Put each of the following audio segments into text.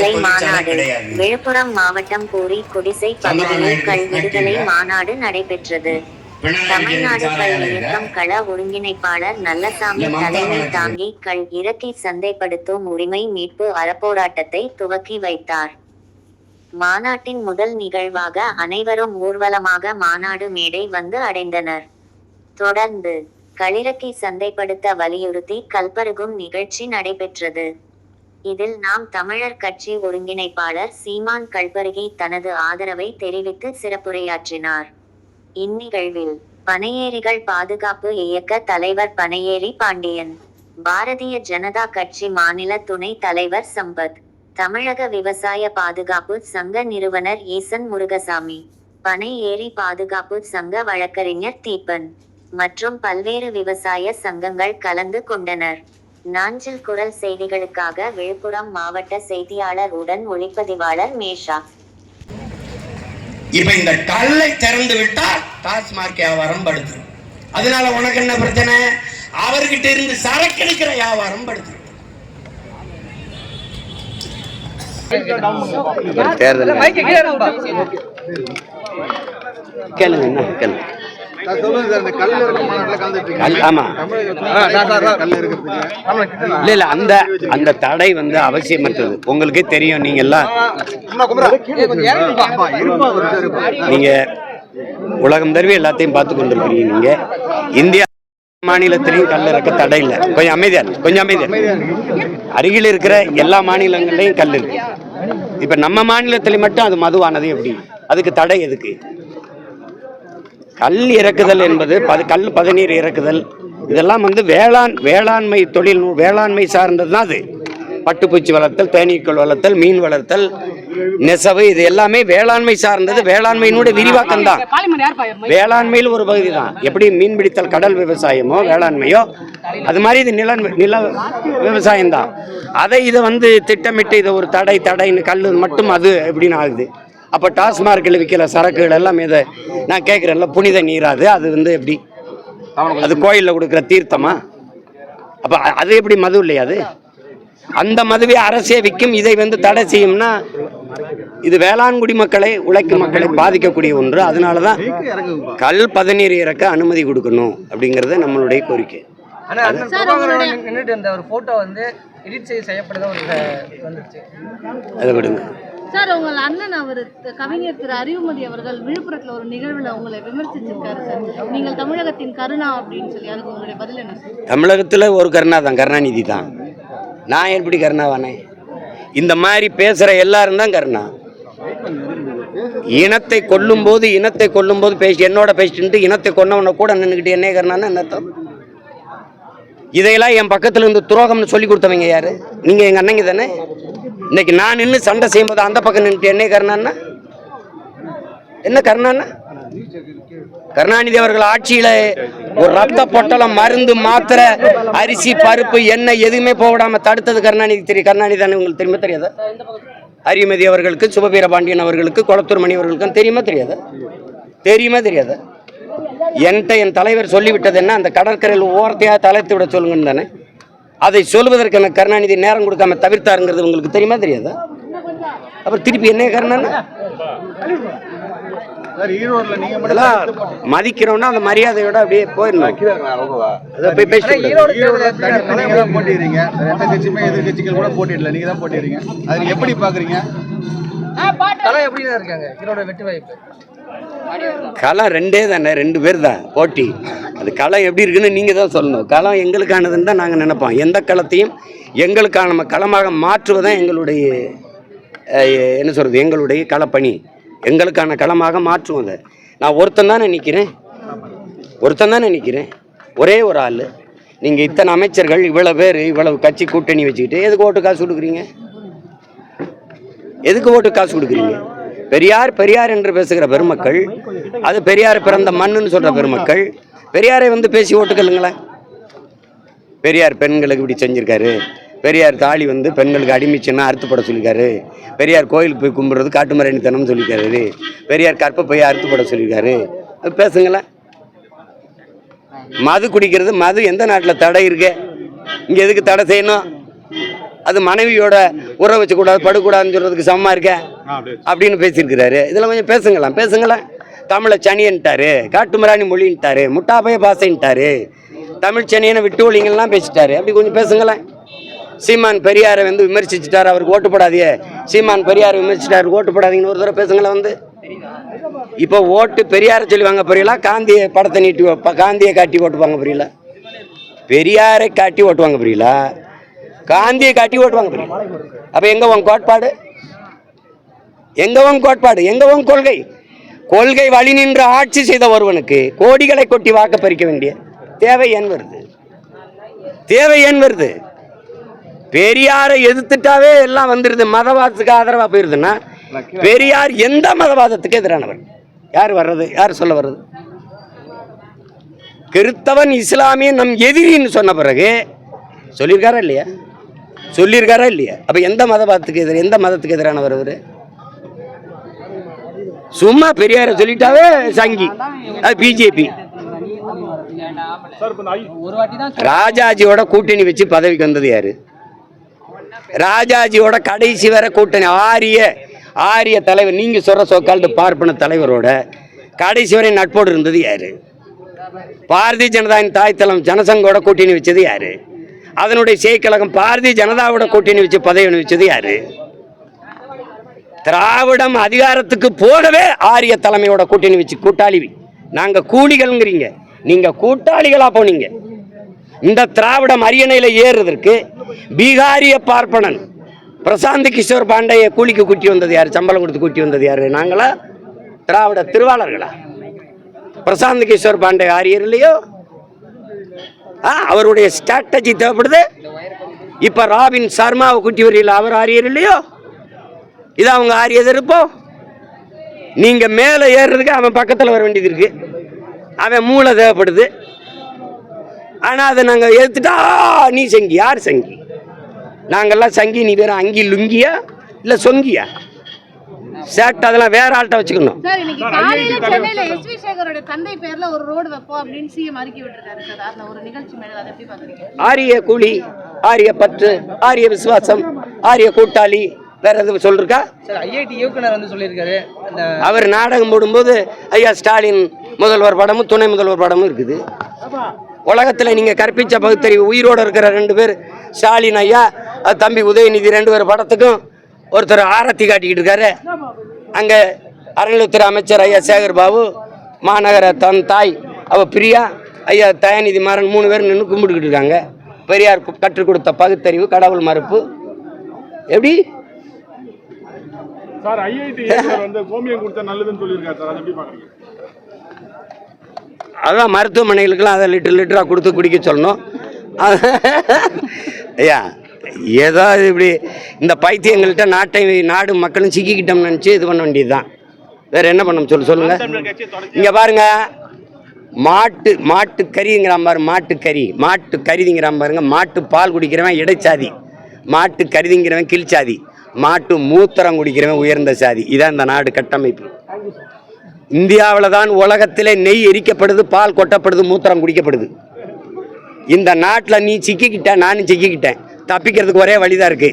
விடுதலை மாநாடு. விழுப்புரம் மாவட்டம் பூரி குடிசை பகுதியில் கள் விடுதலை மாநாடு நடைபெற்றது. தமிழ்நாடு கள் இயக்கம் கள ஒருங்கிணைப்பாளர் நல்லசாமி தலைமை தாங்கி கள் இறக்கை சந்தைப்படுத்தும் உரிமை மீட்பு அறப்போராட்டத்தை துவக்கி வைத்தார். மாநாட்டின் முதல் நிகழ்வாக அனைவரும் ஊர்வலமாக மாநாடு மேடை வந்து அடைந்தனர். தொடர்ந்து களிறக்கை சந்தைப்படுத்த வலியுறுத்தி கல்பருகும் நிகழ்ச்சி நடைபெற்றது. இதில் நாம் தமிழர் கட்சி ஒருங்கிணைப்பாளர் சீமான் கல்பருகி தனது ஆதரவை தெரிவித்து சிறப்புரையாற்றினார். இந்நிகழ்வில் பனையேரிகள் பாதுகாப்பு இயக்க தலைவர் பனையேரி பாண்டியன் பாரதிய ஜனதா கட்சி மாநில துணை தலைவர் சம்பத் தமிழக விவசாய பாதுகாப்பு சங்க நிறுவனர் ஈசன் முருகசாமி பனை ஏரி பாதுகாப்பு சங்க வழக்கறிஞர் தீபன் மற்றும் பல்வேறு விவசாய சங்கங்கள் கலந்து கொண்டனர். நாஞ்சில் குரல் செய்திகளுக்காக விழுப்புரம் மாவட்ட செய்தியாளர் உடன் ஒளிப்பதிவாளர் மேஷா. இப்ப இந்த கல்லை திறந்து விட்டால் டாஸ்மார்க் வியாபாரம் படுத்து அதனால உனக்கு என்ன பிரச்சனை? அவர்கிட்ட இருந்து சரக்கு எடுக்கிற வியாபாரம் படுத்து தேர்தல் கேளுங்க என்ன கேளுங்க. இல்ல இல்ல அந்த அந்த தடை வந்து அவசியமற்றது உங்களுக்கே தெரியும் நீங்க எல்லாம். நீங்க உலகம் தருவி எல்லாத்தையும் பார்த்து கொண்டிருக்கிறீங்க நீங்க. இந்தியா மாநிலத்திலையும் கல் இறக்க தடை இல்லை. கொஞ்சம் அமைதியா கொஞ்சம் அமைதியா. அருகில் இருக்கிற எல்லா மாநிலங்கள்லயும் கல் இருக்கு. இப்ப நம்ம மாநிலத்துல மட்டும் அது மதுவானது எப்படி? அதுக்கு தடை எதுக்கு? கல் இறக்குதல் என்பது பது கல் பதநீர் இறக்குதல். இதெல்லாம் வந்து வேளாண் வேளாண்மை தொழில் வேளாண்மை சார்ந்தது தான் அது. பட்டுப்பூச்சி வளர்த்தல் தேனீக்கள் வளர்த்தல் மீன் வளர்த்தல் நெசவு இது எல்லாமே வேளாண்மை சார்ந்தது. வேளாண்மையினுடைய விரிவாக்கம் தான். வேளாண்மையில் ஒரு பகுதி தான். எப்படி மீன் பிடித்தல் கடல் விவசாயமோ வேளாண்மையோ அது மாதிரி இது நில நில விவசாயம் தான். அதை இதை வந்து திட்டமிட்டு இதை ஒரு தடை தடைன்னு கல் மட்டும் அது எப்படின்னு ஆகுது. அப்போ டாஸ்மார்க்கில் விற்கிற சரக்குகள் எல்லாம் இதை நான் கேட்குறேன்ல புனித நீராது அது வந்து எப்படி? அது கோயிலில் கொடுக்குற தீர்த்தமா? அப்போ அது எப்படி மது இல்லையா அது? அந்த மதுவை அரசே விற்கும் இதை வந்து தடை செய்யும்னா இது வேளாண்குடி மக்களை உழைக்கும் மக்களை பாதிக்கக்கூடிய ஒன்று. அதனால தான் கல் பதநீர் இறக்க அனுமதி கொடுக்கணும் அப்படிங்கிறது நம்மளுடைய கோரிக்கை. நின்னுட்டு இருந்த ஒரு போட்டோ வந்து எடிட் செய்ய செய்யப்பட்டதா ஒரு வந்துருச்சு. அதை விடுங்க. சார் உங்கள் அண்ணன் அவர் கவிஞர் திரு அறிவுமதி அவர்கள் விழுப்புரத்தில் ஒரு நிகழ்வில் உங்களை விமர்சிச்சிருக்காரு சார். நீங்கள் தமிழகத்தின் கருணா அப்படின்னு சொல்லி அதுக்கு உங்களுடைய பதில் என்ன தமிழகத்தில் ஒரு கருணா தான் கருணாநிதி தான். நான் எப்படி கருணாவானே? இந்த மாதிரி பேசுகிற எல்லாரும் தான் கருணா. இனத்தை கொல்லும் போது இனத்தை கொல்லும் போது பேசி என்னோட பேசிட்டு இனத்தை கொன்னவனை கூட நின்றுக்கிட்டு என்ன கருணான்னு என்ன இதையெல்லாம் என் பக்கத்தில் இருந்து துரோகம்னு சொல்லி கொடுத்தவங்க யார்? நீங்கள் எங்கள் அண்ணங்க தானே? இன்னைக்கு நான் நின்று சண்டை செய்யும்போது அந்த பக்கம் நின்றுட்டு என்ன கருணாண்ணா? என்ன கருணாண்ணா? கருணாநிதி அவர்கள் ஆட்சியில ஒரு ரத்த பொட்டலம் மருந்து மாத்திரை அரிசி பருப்பு எண்ணெய் எதுவுமே போடாம தடுத்தது கருணாநிதி தெரியும். கருணாநிதி தானே உங்களுக்கு தெரியுமா தெரியாதா? அரியமதி அவர்களுக்கு சுபவீர பாண்டியன் அவர்களுக்கு குளத்தூர் மணி அவர்களுக்கும் தெரியுமா தெரியாதா? தெரியுமா தெரியாதா? என்கிட்ட என் தலைவர் சொல்லிவிட்டது என்ன? அந்த கடற்கரையில் ஓரத்தையாக தலைத்து விட சொல்லுங்கன்னு தானே? அதை சொல்வதற்கு எனக்கு கருணாநிதி நேரம் கொடுக்காம தவிர்த்தாருங்கிறது உங்களுக்கு தெரியுமா தெரியாதா? அப்புறம் திருப்பி என்ன கருணான்னா மதிக்கிறோம்னா அந்த மரியாதையோட அப்படியே போயிடணும். போட்டிடுறீங்க. கூட போட்டிடல. நீங்க தான் போட்டிடுறீங்க. அதை நீங்க எப்படி பாக்குறீங்க? தலை எப்படி இருக்காங்க? வெற்றி வாய்ப்பு. களம் ரெண்டே தானே ரெண்டு பேர் தான் போட்டி. அது களம் எப்படி இருக்குன்னு நீங்கள் தான் சொல்லணும். களம் எங்களுக்கானதுன்னு தான் நாங்கள் நினைப்போம். எந்த களத்தையும் எங்களுக்கான நம்ம களமாக மாற்றுவதான் எங்களுடைய என்ன சொல்கிறது எங்களுடைய களப்பணி. எங்களுக்கான களமாக மாற்றுவோம் அதை. நான் ஒருத்தன் தானே நிற்கிறேன் ஒருத்தன் தானே நிற்கிறேன் ஒரே ஒரு ஆள். நீங்கள் இத்தனை அமைச்சர்கள் இவ்வளோ பேர் இவ்வளவு கட்சி கூட்டணி வச்சுக்கிட்டு எதுக்கு ஓட்டு காசு கொடுக்குறீங்க? எதுக்கு ஓட்டு காசு கொடுக்குறீங்க? பெரியார் பெரியார் என்று பேசுகிற பெருமக்கள் அது பெரியார் பிறந்த மண்ணுன்னு சொல்ற பெருமக்கள். பெரியாரை வந்து பேசி ஓட்டுக்கலுங்களேன் பெரியார் பெண்களுக்கு இப்படி செஞ்சிருக்காரு. பெரியார் தாலி வந்து பெண்களுக்கு அடிமைச்சுன்னா அறுத்துப்பட சொல்லியிருக்காரு பெரியார் கோயிலுக்கு போய் கும்பிட்றது காட்டுமரணித்தனம் சொல்லியிருக்காரு பெரியார் கற்பை போய் அறுத்துப்பட சொல்லியிருக்காரு பேசுங்களேன். மது குடிக்கிறது மது எந்த நாட்டில் தடை இருக்கு? இங்கே எதுக்கு தடை செய்யணும்? அது மனைவியோட உறவு வச்சக்கூடாது படக்கூடாதுன்னு சொல்றதுக்கு சமமா இருக்க? அப்படின்னு பேசியிருக்கிறாரு. இதெல்லாம் கொஞ்சம் பேசுங்களேன் பேசுங்களேன் தமிழை சனியன்ட்டாரு. காட்டுமிராணி மொழின்ட்டாரு. முட்டாபய பாசைன்ட்டாரு. தமிழ் சனியனை விட்டு ஒழிங்கள்லாம் பேசிட்டாரு. அப்படி கொஞ்சம் பேசுங்களேன் சீமான் பெரியாரை வந்து விமர்சிச்சிட்டார். அவருக்கு ஓட்டு போடாதீங்க சீமான் பெரியாரை விமர்சிச்சிட்டாரு. ஓட்டு போடாதீங்கன்னு ஒரு தடவை பேசுங்களேன் வந்து? இப்போ ஓட்டு பெரியாரை சொல்லி வாங்க புரியல காந்தியை படத்தை நீட்டி காந்தியை காட்டி ஓட்டுவாங்க புரியல பெரியாரை காட்டி ஓட்டுவாங்க புரியல காந்தியை காட்டி ஓட்டுவாங்க புரியல அப்போ எங்கே உன் கோட்பாடு? எங்கவும் கோட்பாடு எங்கவும் கொள்கை? கொள்கை வழி நின்று ஆட்சி செய்த ஒருவனுக்கு கோடிகளை கொட்டி வாக்கு பறிக்க வேண்டிய தேவை ஏன் வருது? தேவை ஏன் வருது? பெரியாரை எதிர்த்துட்டாவே எல்லாம் வந்துருது மதவாதத்துக்கு ஆதரவா போயிருதுன்னா பெரியார் எந்த மதவாதத்துக்கு எதிரானவர்? யார் வர்றது? யார் சொல்ல வர்றது? கிறித்தவன் இஸ்லாமிய நம் எதிரின்னு சொன்ன பிறகு சொல்லியிருக்காரா இல்லையா? சொல்லியிருக்காரா இல்லையா? அப்போ எந்த மதவாதத்துக்கு எதிர எந்த மதத்துக்கு எதிரானவர் அவர்? சும்மா பெரியாரை சொல்லிட்டாவே சங்கி. அது பிஜேபி ஒரு வாட்டி தான் ராஜாஜியோட கூட்டணி வச்சு பதவிக்கு வந்தது யாரு? ராஜாஜியோட கடைசி வரை கூட்டணி ஆரிய ஆரிய தலைவர் நீங்க சொல்ற சோக்கால்டு பார்ப்பன தலைவரோட கடைசி வரை நட்போடு இருந்தது யாரு? பாரதிய ஜனதாவின் தாய் தளம் ஜனசங்கோட கூட்டணி வச்சது யாரு? அதனுடைய செய்கழகம் பாரதிய ஜனதாவோட கூட்டணி வச்சு பதவி வச்சது யாரு? திராவிடம் அதிகாரத்துக்கு போகவே ஆரிய தலைமையோட கூட்டணி வச்சு கூட்டாளி. நாங்கள் கூலிகள்ங்கிறீங்க. நீங்கள் கூட்டாளிகளாக போனீங்க. இந்த திராவிடம் அரியணையில் ஏறுறதற்கு பீகாரிய பார்ப்பனன் பிரசாந்த் கிஷோர் பாண்டையை கூலிக்கு கூட்டி வந்தது யார்? சம்பளம் கொடுத்து கூட்டி வந்தது யார்? நாங்களா? திராவிட திருவாளர்களா? பிரசாந்த் கிஷோர் பாண்டே ஆரியர் இல்லையோ? ஆ, அவருடைய ஸ்ட்ராட்டஜி தேவைப்படுது. இப்போ ராபின் சர்மாவை கூட்டி வரீங்களா அவர் ஆரியர் இல்லையோ? இது அவங்க ஆரிய எதிர்ப்போ நீங்க மேலே ஏறுறதுக்கு அவன் பக்கத்தில் வர வேண்டியது இருக்கு. அவன் மூளை தேவைப்படுது. ஆனா அதை நாங்க எடுத்துட்டா நீ சங்கி. யார் சங்கி? நாங்கெல்லாம் சங்கி நீ வேற அங்கி லுங்கியா? இல்ல சொங்கியா? சேட்டை அதெல்லாம் வேற ஆள்கிட்ட வச்சுக்கணும். சார் இன்னைக்கு காலையில சென்னையில எஸ் வி சேகரோட தந்தை பேர்ல ஒரு ரோடு வைப்போம் அப்படின்னு சிஎம் அறிக்கை விட்டுருக்காரு சார். அந்த ஒரு நிகழ்ச்சி மேல அதை எப்படி பாக்குறீங்க ஆரிய கூலி ஆரிய பற்று ஆரிய விசுவாசம் ஆரிய கூட்டாளி வேற எதுவும் சொல்லிருக்கா? சார் ஐஐடி இயக்குனர் வந்து சொல்லியிருக்காரு. அவர் நாடகம் போடும்போது ஐயா ஸ்டாலின் முதல்வர் படமும் துணை முதல்வர் படமும் இருக்குது. உலகத்தில் நீங்கள் கற்பிச்ச பகுத்தறிவு உயிரோடு இருக்கிற ரெண்டு பேர் ஸ்டாலின் ஐயா தம்பி உதயநிதி ரெண்டு பேர் படத்துக்கும் ஒருத்தர் ஆரத்தி காட்டிக்கிட்டு இருக்காரு. அங்கே அறநிலையத்துறை அமைச்சர் ஐயா சேகர் பாபு மாநகர தன் தாய் அவ பிரியா ஐயா தயாநிதி மாறன் மூணு பேர் நின்று கும்பிட்டுக்கிட்டு இருக்காங்க. பெரியார் கற்றுக் கொடுத்த பகுத்தறிவு கடவுள் மறுப்பு. எப்படி? சார் ஐஐடி வந்து கோமியம் கொடுத்தா நல்லதுன்னு சொல்லியிருக்காரு சார். அதை எப்படி பாக்குறீங்க அதான் மருத்துவமனைகளுக்கெல்லாம் அதை லிட்டர் லிட்டராக கொடுத்து குடிக்க சொல்லணும். ஐயா ஏதோ இது இப்படி இந்த பைத்தியங்கள்ட்ட நாட்டை நாடு மக்களும் சிக்கிக்கிட்டோம்னு நினச்சி இது பண்ண வேண்டியதுதான். வேற என்ன பண்ண சொல்லு சொல்லுங்க. இங்க பாருங்க. மாட்டு மாட்டு கறிங்கிறான் பாரு மாட்டு கறி. மாட்டு கறிதிங்கிறான் பாருங்க. மாட்டு பால் குடிக்கிறவன் இடைச்சாதி. மாட்டு கருதிங்கிறவன் கீழ்ச்சாதி. மாட்டு மூத்திரம் குடிக்கிறவன் உயர்ந்த சாதி இதான் இந்த நாடு கட்டமைப்பு. இந்தியாவில் தான் உலகத்திலே நெய் எரிக்கப்படுது பால் கொட்டப்படுது மூத்திரம் குடிக்கப்படுது. இந்த நாட்டில் நீ சிக்கிக்கிட்ட நானும் சிக்கிக்கிட்டேன். தப்பிக்கிறதுக்கு ஒரே வழிதான் இருக்கு.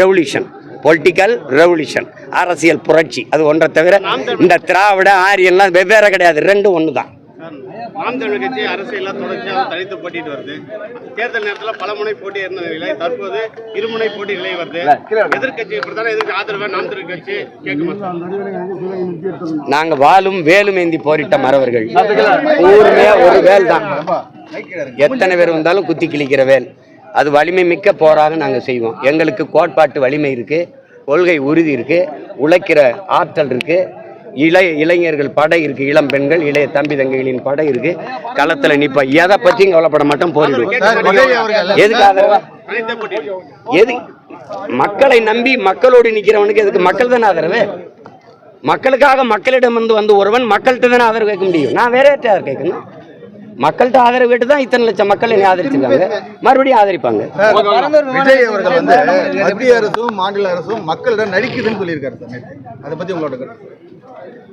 ரெவல்யூஷன் பொலிட்டிக்கல் ரெவல்யூஷன் அரசியல் புரட்சி. அது ஒன்றை தவிர இந்த திராவிட ஆரியன்லாம் வெவ்வேறு கிடையாது. ரெண்டும் ஒன்று தான் நாம் தமிழர் கட்சி அரசியல் தொடர்ச்சியாக தனித்து போட்டிட்டு வருது. தேர்தல் நேரத்தில் பல முனை போட்டி இருந்த நிலை தற்போது இருமுனை போட்டி நிலை வருது. எதிர்கட்சி இப்படித்தானே எதிர்க்கு ஆதரவு நாம் தமிழர் கட்சி கேட்க நாங்கள் வாலும் வேலும் ஏந்தி போரிட்ட மறவர்கள். ஊருமே ஒரு வேல் தான். எத்தனை பேர் வந்தாலும் குத்தி கிழிக்கிற வேல். அது வலிமை மிக்க போராக நாங்கள் செய்வோம். எங்களுக்கு கோட்பாட்டு வலிமை இருக்கு கொள்கை உறுதி இருக்கு உழைக்கிற ஆற்றல் இருக்கு. இளைய இளைஞர்கள் படை இருக்கு இளம் பெண்கள் இளைய தம்பி தங்கைகளின் படை இருக்கு. களத்துல நிப்ப எதை பற்றியும் கவலைப்பட மாட்டோம் போரிடுவோம் எது? மக்களை நம்பி மக்களோடு நிக்கிறவனுக்கு எதுக்கு? மக்கள் தானே ஆதரவு? மக்களுக்காக மக்களிடம் வந்து வந்து ஒருவன் மக்கள்கிட்ட தானே ஆதரவு கேட்க முடியும். நான் வேற யார்கிட்ட ஆதரவு கேட்கணும்? மக்கள்கிட்ட ஆதரவு கேட்டு தான் இத்தனை லட்சம் மக்கள் என்னை ஆதரிச்சிருக்காங்க. மறுபடியும் ஆதரிப்பாங்க. விஜய் அவர்கள் வந்து மத்திய அரசும் மாநில அரசும் மக்களிடம் நடிக்குதுன்னு சொல்லியிருக்காரு. அதை பத்தி உங்களோட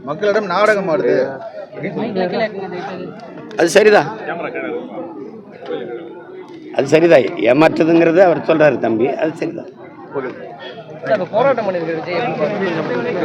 மக்களிடம் நாடகம் ஆடுது. அது சரிதான் அது சரிதான் ஏமாற்றுதுங்கிறது அவர் சொல்றாரு தம்பி. அது சரிதான் போராட்டம் பண்ணியிருக்க